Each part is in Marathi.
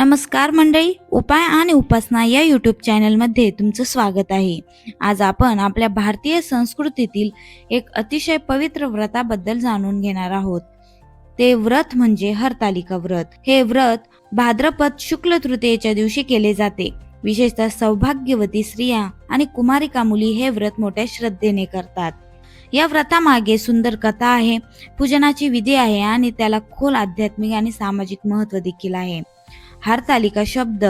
नमस्कार मंडळी उपाय आणि उपासना या यूट्यूब चॅनलमध्ये तुमचं स्वागत आहे. आज आपण आपल्या भारतीय संस्कृतीतील एक अतिशय पवित्र व्रताबद्दल जाणून घेणार आहोत. ते व्रत म्हणजे हरतालिका व्रत. हे व्रत भाद्रपद शुक्ल तृतीयेच्या दिवशी केले जाते. विशेषतः सौभाग्यवती स्त्रिया आणि कुमारिका मुली हे व्रत मोठ्या श्रद्धेने करतात. या व्रतामागे सुंदर कथा आहे पूजनाची विधी आहे आणि त्याला खोल आध्यात्मिक आणि सामाजिक महत्त्व देखील आहे. हारतालिका शब्द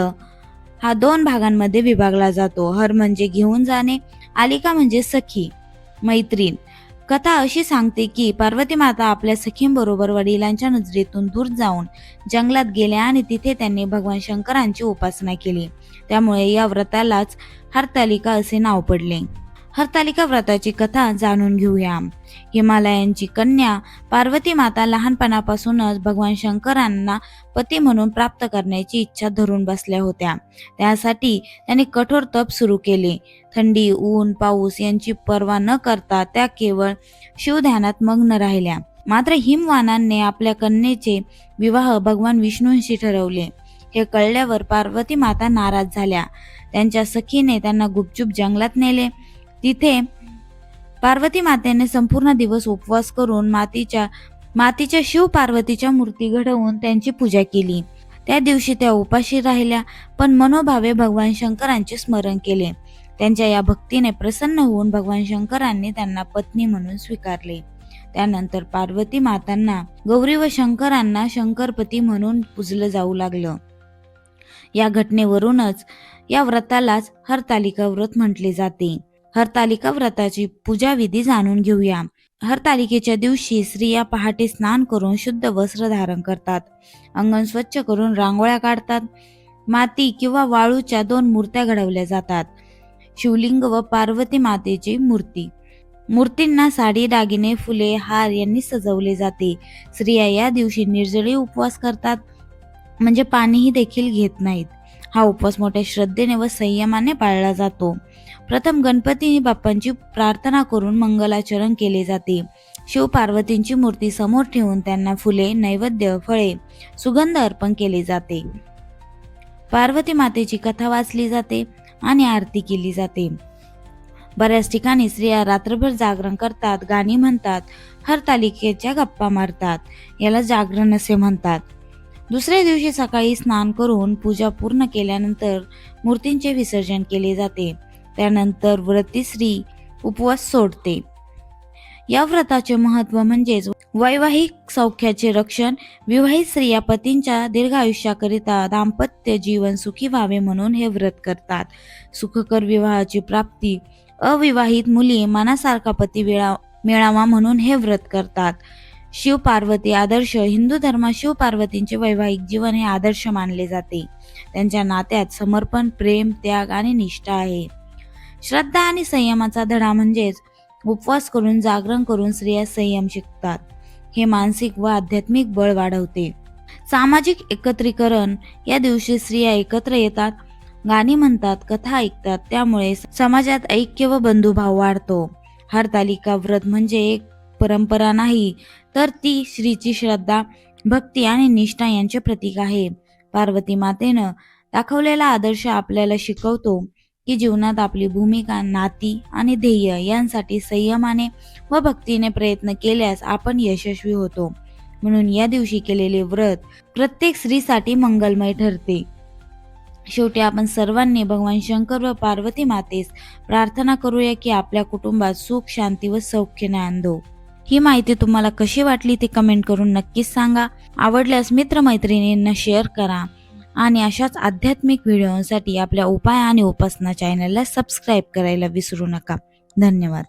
हा दोन भागांमध्ये विभागला जातो. हर म्हणजे घेऊन जाणे आलिका म्हणजे सखी मैत्रीण. कथा अशी सांगते की पार्वती माता आपल्या सखींबरोबर वडिलांच्या नजरेतून दूर जाऊन जंगलात गेल्या आणि तिथे त्यांनी भगवान शंकरांची उपासना केली. त्यामुळे या व्रतालाच हरतालिका असे नाव पडले. हरतालिका व्रताची कथा जाणून घेऊया. हिमालयांची कन्या पार्वती माता लहानपणापासूनच भगवान शंकरांना पती म्हणून प्राप्त करण्याची इच्छा धरून बसल्या होत्या. त्यासाठी त्यांनी कठोर तप सुरू केले. थंडी ऊन पाऊस यांची पर्वा न करता त्या केवळ शिवध्यानात मग्न राहिल्या. मात्र हिमवानांनी आपल्या कन्येचे विवाह भगवान विष्णूंशी ठरवले. हे कळल्यावर पार्वती माता नाराज झाल्या. त्यांच्या सखीने त्यांना गुपचूप जंगलात नेले. तिथे पार्वती मातेने संपूर्ण दिवस उपवास करून मातीच्या मातीच्या शिव पार्वतीच्या मूर्ती घडवून त्यांची पूजा केली. त्या दिवशी त्या उपाशी राहिल्या पण मनोभावे भगवान शंकरांचे स्मरण केले. त्यांच्या या भक्तीने प्रसन्न होऊन भगवान शंकरांनी त्यांना पत्नी म्हणून स्वीकारले. त्यानंतर पार्वती मातांना गौरी व शंकरांना शंकरपती म्हणून पूजलं जाऊ लागलं. या घटनेवरूनच या व्रतालाच हरतालिका व्रत म्हटले जाते. हरतालिका व्रताची पूजाविधी जाणून घेऊया. हरतालिकेच्या दिवशी स्त्रिया पहाटे स्नान करून शुद्ध वस्त्र धारण करतात. अंगण स्वच्छ करून रांगोळ्या काढतात. माती किंवा वाळूच्या दोन मूर्त्या घडवल्या जातात. शिवलिंग व पार्वती मातेची मूर्ती. मूर्तींना साडी दागिने फुले हार यांनी सजवले जाते. स्त्रिया या दिवशी निर्जळी उपवास करतात. म्हणजे पाणीही देखील घेत नाहीत. हा उपवास मोठ्या श्रद्धेने व संयमाने पाळला जातो. प्रथम गणपती बाप्पांची प्रार्थना करून मंगलाचरण केले जाते. शिव पार्वतींची मूर्ती समोर ठेवून त्यांना फुले नैवेद्य फळे सुगंध अर्पण केले जाते. पार्वती मातेची कथा वाचली जाते आणि आरती केली जाते. बऱ्याच ठिकाणी स्त्रिया रात्रभर जागरण करतात गाणी म्हणतात हरतालिकेच्या गप्पा मारतात याला जागरण असे म्हणतात. दुसऱ्या दिवशी सकाळी स्नान करून पूजा पूर्ण केल्यानंतर मूर्तींचे विसर्जन केले जाते. त्यानंतर व्रती स्त्री उपवास सोडते. या व्रताचे महत्त्व म्हणजेच वैवाहिक सौख्याचे रक्षण विवाहित स्त्रिया पतींच्या दीर्घ आयुष्याकरिता दाम्पत्य जीवन सुखी व्हावे म्हणून हे व्रत करतात. सुखकर विवाहाची प्राप्ती अविवाहित मुली मनासारखा पती मिळा मिळावा म्हणून हे व्रत करतात. शिव पार्वती आदर्श हिंदू धर्मात शिव पार्वतींचे वैवाहिक जीवन हे आदर्श मानले जाते. त्यांच्या नात्यात समर्पण प्रेम त्याग आणि निष्ठा आहे. श्रद्धा आणि संयमाचा धडा म्हणजेच उपवास करून जागरण करून स्त्रिया संयम शिकतात. हे मानसिक व आध्यात्मिक बळ वाढवते. सामाजिक एकत्रीकरण या दिवशी स्त्रिया एकत्र येतात गाणी म्हणतात कथा ऐकतात त्यामुळे समाजात ऐक्य व बंधुभाव वाढतो. हरतालिका व्रत म्हणजे एक परंपरा नाही तर ती श्रीची श्रद्धा भक्ती आणि निष्ठा यांचे प्रतीक आहे. पार्वती मातेनं दाखवलेला आदर्श आपल्याला शिकवतो. की जीवनात आपली भूमिका नाती आणि ध्येय यांसाठी संयमाने व भक्तीने प्रयत्न केल्यास आपण यशस्वी होतो. म्हणून या दिवशी केलेले व्रत प्रत्येक स्त्रीसाठी मंगलमय ठरते. शेवटी आपण सर्वांनी भगवान शंकर व पार्वती मातेस प्रार्थना करूया की आपल्या कुटुंबात सुख शांती व सौख्य आंदो. ही माहिती तुम्हाला कशी वाटली ते कमेंट करून नक्कीच सांगा. आवडल्यास मित्रमैत्रिणींना शेअर करा. आणि अशाच आध्यात्मिक व्हिडिओसाठी आपल्या उपाय आणि उपासना चॅनलला सबस्क्राईब करायला विसरू नका. धन्यवाद.